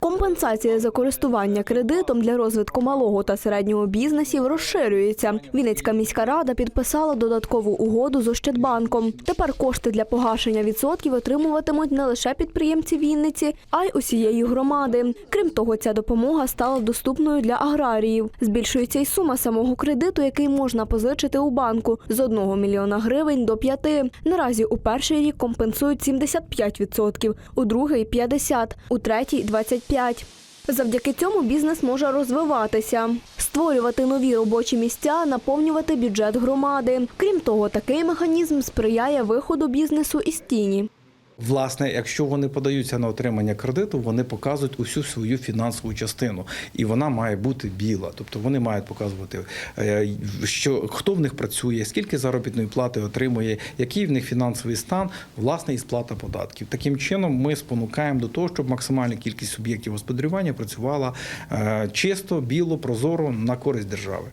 Компенсація за користування кредитом для розвитку малого та середнього бізнесів розширюється. Вінницька міська рада підписала додаткову угоду з Ощадбанком. Тепер кошти для погашення відсотків отримуватимуть не лише підприємці Вінниці, а й усієї громади. Крім того, ця допомога стала доступною для аграріїв. Збільшується й сума самого кредиту, який можна позичити у банку з 1 мільйона гривень до 5. Наразі у перший рік компенсують 75%, у другий 50%, у третій 25%. Завдяки цьому бізнес може розвиватися, створювати нові робочі місця, наповнювати бюджет громади. Крім того, такий механізм сприяє виходу бізнесу із тіні. Власне, якщо вони подаються на отримання кредиту, вони показують усю свою фінансову частину, і вона має бути біла. Тобто вони мають показувати, е, що хто в них працює, скільки заробітної плати отримує, який в них фінансовий стан, власне, і сплата податків. Таким чином, ми спонукаємо до того, щоб максимальна кількість суб'єктів господарювання працювала е, чисто, біло, прозоро на користь держави.